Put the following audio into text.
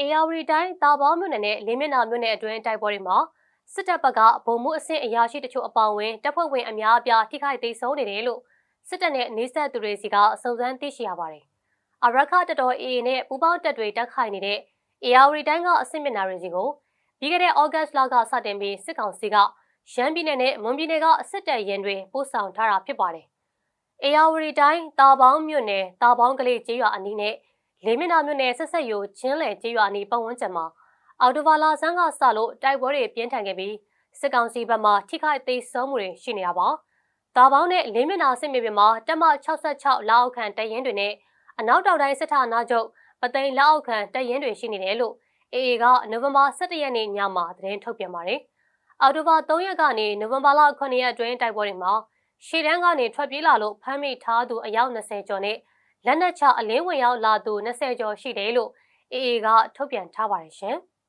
အေယာဝတီတိုင်းတာပေါင်းမြို့နယ်နဲ့လေးမျက်နှာမြို့နယ်အတွင်းတိုက်ပွဲတွေမှာစစ်တပ်ဘက်ကဗုံမှုအဆင့်အရာရှိတချို့အပါအဝင်တပ်ဖွဲ့ဝင်အများအပြားထိခိုက်ဒေဆုံးနေတယ်လို့စစ်တပ်နဲ့နေဆက်သူတွေစီကစုံစမ်းသိရှိရပါတယ်။အရခတတော် AA နဲ့ပူးပေါင်းတပ်တွေတိုက်ခိုက်နေတဲ့အေယာဝတီတိုင်းကအဆင့်မျက်နှာတွေစီကိုပြီးခဲ့တဲ့ဩဂတ်လကစတင်ပြီးစစ်ကောင်စီကရန်ပြည်နယ်နဲ့မွန်ပြည်နယ်ကအစစ်တပ်ရင်တွေပို့ဆောင်ထားတာဖြစ်ပါတယ်။အေယာဝတီတိုင်းတာပေါင်းမြို့နယ်တာပေါင်းကလေးကျေးရွာအနီးနဲ့ လေးမျက်နှာမြို့နယ်ဆက်ဆက်ယိုချင်းလယ်ကျေးရွာအနီးပတ်ဝန်းကျင်မှာအော်တိုဘာလာဆန်းကစလို့တိုက်ပွဲတွေပြင်းထန်ခဲ့ပြီးစစ်ကောင်စီဘက်မှထိခိုက်သေးဆုံးမှုတွေရှိနေတာပါ။တာပေါင်းနဲ့လေးမျက်နှာစစ်မြေပြင်မှာတက်မ66လောက်အောက်ခံတရင်တွေနဲ့အနောက်တောင်တိုင်းစစ်ဌာနချုပ်ပသိမ်လောက်အောက်ခံတရင်တွေရှိနေတယ်လို့ AA ကနိုဝင်ဘာ17ရက်နေ့ညမှာသတင်းထုတ်ပြန်ပါတယ်။အော်တိုဘာ3ရက်ကနေနိုဝင်ဘာလ9ရက်အတွင်းတိုက်ပွဲတွေမှာရှေ့တန်းကနေထွက်ပြေးလာလို့ဖမ်းမိထားသူအယောက်20ကျော်နဲ့ လက်နက်ချအလင်းဝင်ရောက်လာသူ20ကျော်ရှိတယ်လို့ AA ကထုတ်ပြန်ထားပါတယ်ရှင်။